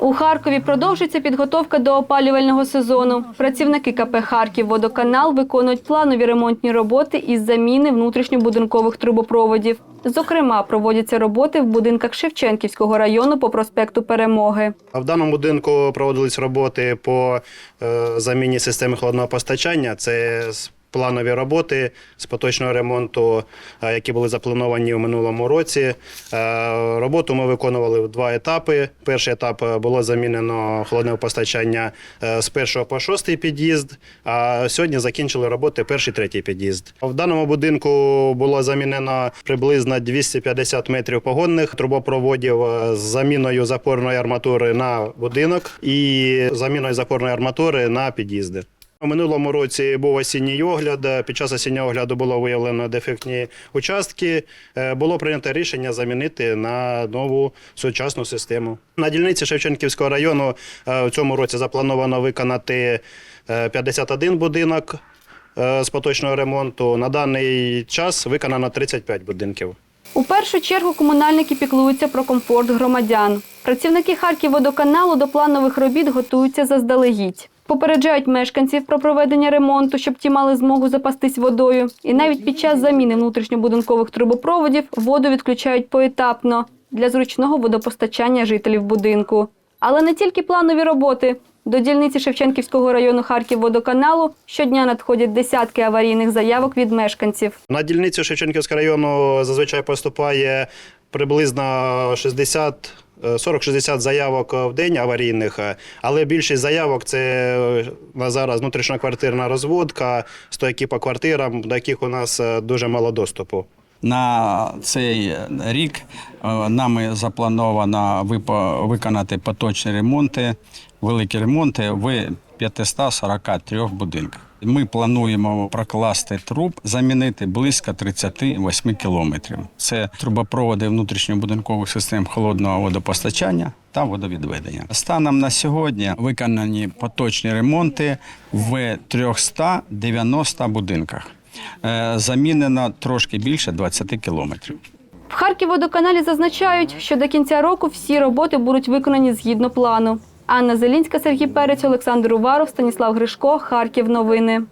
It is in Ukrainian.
У Харкові продовжується підготовка до опалювального сезону. Працівники КП Харків Водоканал виконують планові ремонтні роботи із заміни внутрішньобудинкових трубопроводів. Зокрема, проводяться роботи в будинках Шевченківського району по проспекту Перемоги. А В даному будинку проводились роботи по е, заміні системи холодного постачання. Це планові роботи з поточного ремонту, е, які були заплановані у минулому році. Е, Роботу ми виконували в два етапи. Перший етап е, було замінено холодне постачання з першого по шостий під'їзд. А сьогодні закінчили роботи перший третій під'їзд. В даному будинку було замінено приблизно 250 метрів погодних трубопроводів з заміною запорної арматури на будинок і заміною запорної арматури на під'їзди. У минулому році був осінній огляд. Під час осіннього огляду було виявлено дефектні участки. Е, Було прийнято рішення замінити на нову сучасну систему. На дільниці Шевченківського району е, в цьому році заплановано виконати е, 51 будинок е, з поточного ремонту. На даний час виконано 35 будинків. У першу чергу комунальники піклуються про комфорт громадян. Працівники Харківводоканалу до планових робіт готуються заздалегідь. Попереджають мешканців про проведення ремонту, щоб ті мали змогу запастись водою. І навіть під час заміни внутрішньобудинкових трубопроводів воду відключають поетапно для зручного водопостачання жителів будинку. Але не тільки планові роботи. До дільниці Шевченківського району Харківводоканалу щодня надходять десятки аварійних заявок від мешканців. На дільницю Шевченківського району зазвичай поступає приблизно 60 е, 40-60 заявок в день аварійних, е, але більшість заявок це е, на зараз внутрішньоквартирна розводка, стойки по квартирам, до яких у нас е, дуже мало доступу. На цей рік е, нами заплановано виконати поточні ремонти, великі ремонти в 543 будинках. Ми плануємо прокласти труб, замінити близько 38 кілометрів. Це трубопроводи внутрішньобудинкових систем холодного водопостачання та водовідведення. Станом на сьогодні виконані поточні ремонти в 390 будинках. Е, Замінено трошки більше 20 кілометрів. В Харківводоканалі зазначають, що до кінця року всі роботи будуть виконані згідно плану. Анна Зелінська, Сергій Перець, Олександр Уваров, Станіслав Гришко, Харків. Новини.